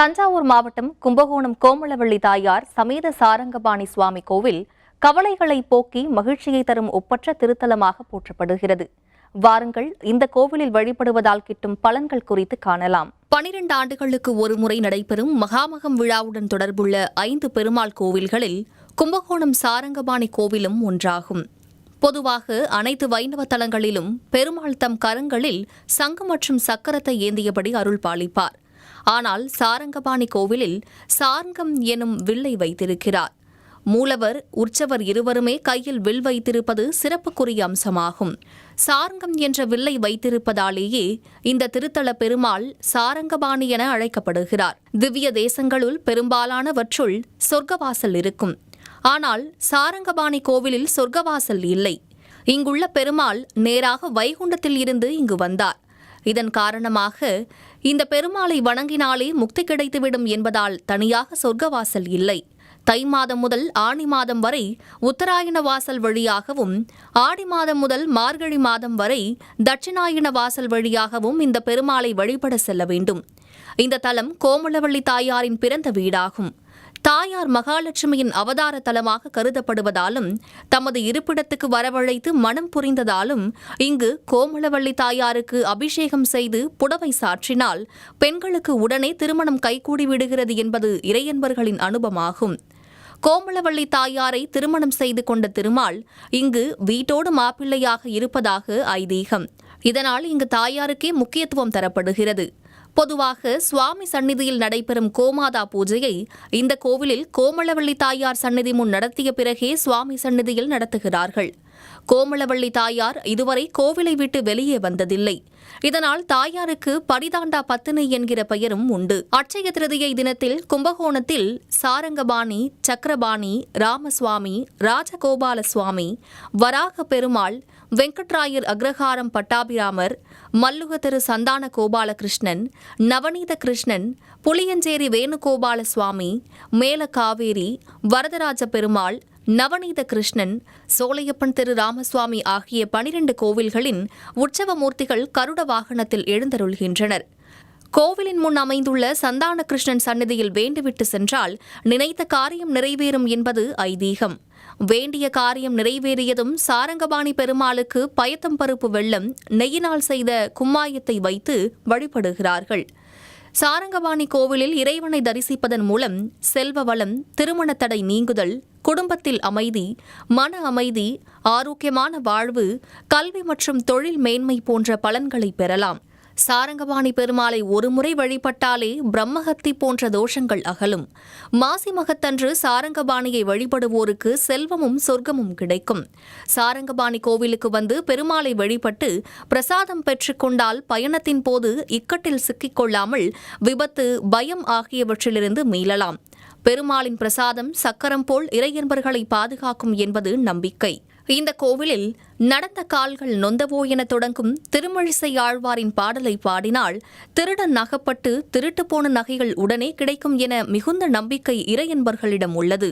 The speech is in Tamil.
தஞ்சாவூர் மாவட்டம் கும்பகோணம் கோமலவள்ளி தாயார் சமேத சாரங்கபாணி சுவாமி கோவில் கவலைகளை போக்கி மகிழ்ச்சியை தரும் ஒப்பற்ற திருத்தலமாக போற்றப்படுகிறது. வாருங்கள் இந்த கோவிலில் வழிபடுவதால் கிட்டும் பலன்கள் குறித்து காணலாம். பனிரெண்டு ஆண்டுகளுக்கு ஒருமுறை நடைபெறும் மகாமகம் விழாவுடன் தொடர்புள்ள ஐந்து பெருமாள் கோவில்களில் கும்பகோணம் சாரங்கபாணி கோவிலும் ஒன்றாகும். பொதுவாக அனைத்து வைணவ தலங்களிலும் பெருமாள் தம் கரங்களில் சங்கு மற்றும் சக்கரத்தை ஏந்தியபடி அருள் பாலிப்பார். ஆனால் சாரங்கபாணி கோவிலில் சாரங்கம் எனும் வில்லை வைத்திருக்கிறார். மூலவர் உற்சவர் இருவருமே கையில் வில் வைத்திருப்பது சிறப்புக்குரிய அம்சமாகும். சாரங்கம் என்ற வில்லை வைத்திருப்பதாலேயே இந்த திருத்தல பெருமாள் சாரங்கபாணி என அழைக்கப்படுகிறார். திவ்ய தேசங்களுள் பெரும்பாலானவற்றுள் சொர்க்கவாசல் இருக்கும். ஆனால் சாரங்கபாணி கோவிலில் சொர்க்கவாசல் இல்லை. இங்குள்ள பெருமாள் நேராக வைகுண்டத்தில் இருந்து இங்கு வந்தார். இதன் காரணமாக இந்த பெருமாளை வணங்கினாலே முக்தி கிடைத்துவிடும் என்பதால் தனியாக சொர்க்கவாசல் இல்லை. தை மாதம் முதல் ஆணி மாதம் வரை உத்தராயண வாசல் வழியாகவும் ஆடி மாதம் முதல் மார்கழி மாதம் வரை தட்சிணாயன வாசல் வழியாகவும் இந்த பெருமாளை வழிபட செல்ல வேண்டும். இந்த தலம் கோமலவள்ளி தாயாரின் பிறந்த வீடாகும். தாயார் மகாலட்சுமியின் அவதார தலமாக கருதப்படுவதாலும் தமது இருப்பிடத்துக்கு வரவழைத்து மனம் புரிந்ததாலும் இங்கு கோமலவள்ளி தாயாருக்கு அபிஷேகம் செய்து புடவை சாற்றினால் பெண்களுக்கு உடனே திருமணம் கைகூடி விடுகிறது என்பது இறையன்பர்களின் அனுபவமாகும். கோமலவள்ளி தாயாரை திருமணம் செய்து கொண்ட திருமால் இங்கு வீட்டோடு மாப்பிள்ளையாக இருப்பதாக ஐதீகம். இதனால் இங்கு தாயாருக்கே முக்கியத்துவம் தரப்படுகிறது. பொதுவாக சுவாமி சந்நிதியில் நடைபெறும் கோமாதா பூஜையை இந்த கோவிலில் கோமளவள்ளி தாயார் சந்நிதி முன் நடத்திய பிறகே சுவாமி சந்நிதியில் நடத்துகிறார்கள். கோமளவள்ளி தாயார் இதுவரை கோவிலை விட்டு வெளியே வந்ததில்லை. இதனால் தாயாருக்கு படிதாண்டா பத்தினி என்கிற பெயரும் உண்டு. அட்சய திருதியை தினத்தில் கும்பகோணத்தில் சாரங்கபாணி சக்கரபாணி ராமசுவாமி ராஜகோபால சுவாமி வராக பெருமாள் வெங்கட்ராயர் அக்ரஹாரம் பட்டாபிராமர் மல்லுக திரு சந்தான கோபாலகிருஷ்ணன் நவநீத கிருஷ்ணன் புளியஞ்சேரி வேணுகோபால சுவாமி மேல காவேரி வரதராஜ பெருமாள் நவநீத கிருஷ்ணன் சோலையப்பன் திரு ராமசுவாமி ஆகிய பனிரெண்டு கோவில்களின் உற்சவ மூர்த்திகள் கருட வாகனத்தில் எழுந்தருள்கின்றனர். கோவிலின் முன் அமைந்துள்ள சந்தான கிருஷ்ணன் சந்நிதியில் வேண்டுவிட்டு சென்றால் நினைத்த காரியம் நிறைவேறும் என்பது ஐதீகம். வேண்டிய காரியம் நிறைவேறியதும் சாரங்கபாணி பெருமாளுக்கு பயத்தம் பருப்பு வெள்ளம் நெய்யினால் செய்த கும்மாயத்தை வைத்து வழிபடுகிறார்கள். சாரங்கபாணி கோவிலில் இறைவனை தரிசிப்பதன் மூலம் செல்வ வளம் திருமண தடை நீங்குதல் குடும்பத்தில் அமைதி மன அமைதி ஆரோக்கியமான வாழ்வு கல்வி மற்றும் தொழில் மேன்மை போன்ற பலன்களை பெறலாம். சாரங்கபாணி பெருமாளை ஒருமுறை வழிபட்டாலே பிரம்மஹத்தி போன்ற தோஷங்கள் அகலும். மாசி மகத்தன்று சாரங்கபாணியை வழிபடுவோருக்கு செல்வமும் சொர்க்கமும் கிடைக்கும். சாரங்கபாணி கோவிலுக்கு வந்து பெருமாளை வழிபட்டு பிரசாதம் பெற்றுக்கொண்டால் பயணத்தின் போது இக்கட்டில் சிக்கிக்கொள்ளாமல் விபத்து பயம் ஆகியவற்றிலிருந்து மீளலாம். பெருமாளின் பிரசாதம் சக்கரம் போல் இறையன்பர்களை பாதுகாக்கும் என்பது நம்பிக்கை. இந்த கோவிலில் நடந்த கால்கள் நொந்தவோ என தொடங்கும் திருமழிசை ஆழ்வாரின் பாடலை பாடினால் திருடன் நகப்பட்டு திருட்டு போன நகைகள் உடனே கிடைக்கும் என மிகுந்த நம்பிக்கை இறையன்பர்களிடம் உள்ளது.